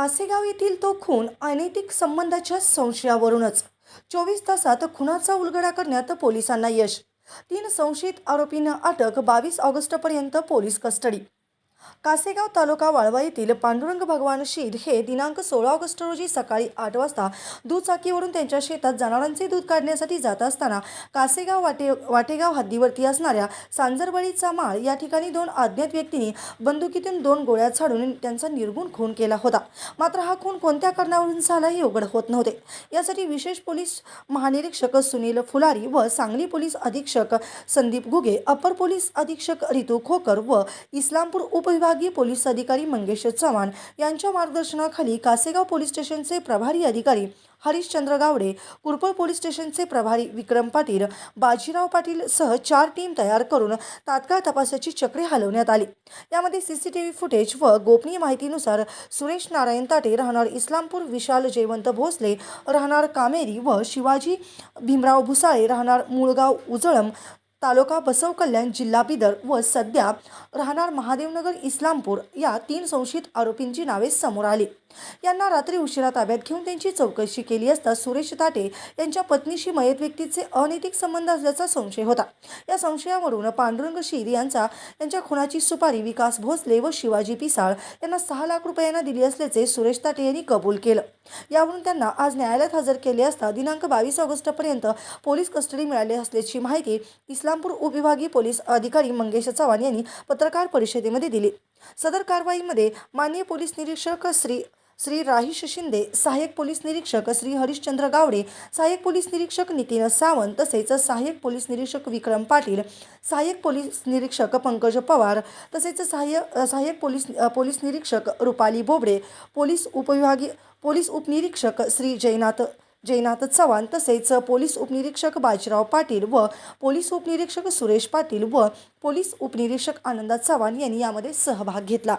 कासेगाव येथील तो खून अनैतिक संबंधाच्या संशयावरूनच. चोवीस तासात खुनाचा उलगडा करण्यात पोलिसांना यश. तीन संशयित आरोपींना अटक बावीस ऑगस्टपर्यंत पोलीस कस्टडी. कासेगाव तालुका वाळवा येथील पांडुरंग भगवान शीर हे दिनांक सोळा ऑगस्ट रोजी सकाळी आठ वाजता दुचाकीवरून त्यांच्या शेतात जनावरांचे दूध काढण्यासाठी जात असताना कासेगाव वाटे वाटेगाव हद्दीवरती असणाऱ्या सांजरबळीचा माळ या ठिकाणी दोन अज्ञात व्यक्तींनी बंदुकीतून दोन गोळ्या झाडून त्यांचा निर्गुण खून केला होता. मात्र हा खून कोणत्या कारणावरून झाला हे उघड होत नव्हते. यासाठी विशेष पोलीस महानिरीक्षक सुनील फुलारी व सांगली पोलीस अधीक्षक संदीप घुगे अपर पोलीस अधीक्षक रितू खोकर व इस्लामपूर उप उपविभागीय पोलीस अधिकारी मंगेश चव्हाण यांच्या मार्गदर्शनाखाली कासेगाव पोलीस स्टेशनचे प्रभारी अधिकारी हरिश्चंद्र गावडे कुरपळ पोलीस स्टेशनचे प्रभारी विक्रम पाटील बाजीराव पाटील सह चार टीम तयार करून तात्काळ तपासाची चक्रे हलवण्यात आली. यामध्ये सीसीटीव्ही फुटेज व गोपनीय माहितीनुसार सुरेश नारायण ताटे राहणार इस्लामपूर विशाल जयवंत भोसले राहणार कामेरी व शिवाजी भीमराव भुसाळे राहणार मुळगाव उजळम तालुका बसव कल्याण जिल्हा बिदर व सध्या राहणार महादेवनगर इस्लामपूर या तीन संशयित आरोपींची नावे समोर आली. यांना रात्री उशिरा ताब्यात घेऊन त्यांची चौकशी केली असता सुरेश ताटे यांच्या पत्नीशी मयत व्यक्तीचे अनैतिक संबंध असल्याचा संशय होता. या संशयावरून पांडुरंग शीर यांचा यांच्या खुनाची सुपारी विकास भोसले व शिवाजी पिसाळ यांना सहा लाख रुपयांना दिली असल्याचे सुरेश ताटे यांनी कबूल केलं. यावरून त्यांना आज न्यायालयात हजर केले असता दिनांक बावीस ऑगस्टपर्यंत पोलीस कस्टडी मिळाली असल्याची माहिती इस्लामपूर उपविभागीय पोलीस अधिकारी मंगेश चव्हाण यांनी पत्रकार परिषदेमध्ये दिली. सदर कारवाईमध्ये माननीय पोलीस निरीक्षक श्री श्री राहिश शिंदे सहाय्यक पोलीस निरीक्षक श्री हरिश्चंद्र गावडे सहाय्यक पोलीस निरीक्षक नितीन सावंत तसेच सहाय्यक पोलीस निरीक्षक विक्रम पाटील सहाय्यक पोलीस निरीक्षक पंकज पवार तसेच सहाय्य सहाय्यक पोलीस पोलीस निरीक्षक रुपाली बोबडे पोलीस उपविभागीय पोलीस उपनिरीक्षक श्री जयनाथ जयनाथ चव्हाण तसेच पोलीस उपनिरीक्षक बाजीराव पाटील व पोलीस उपनिरीक्षक सुरेश पाटील व पोलीस उपनिरीक्षक आनंदा चव्हाण यांनी यामध्ये सहभाग घेतला.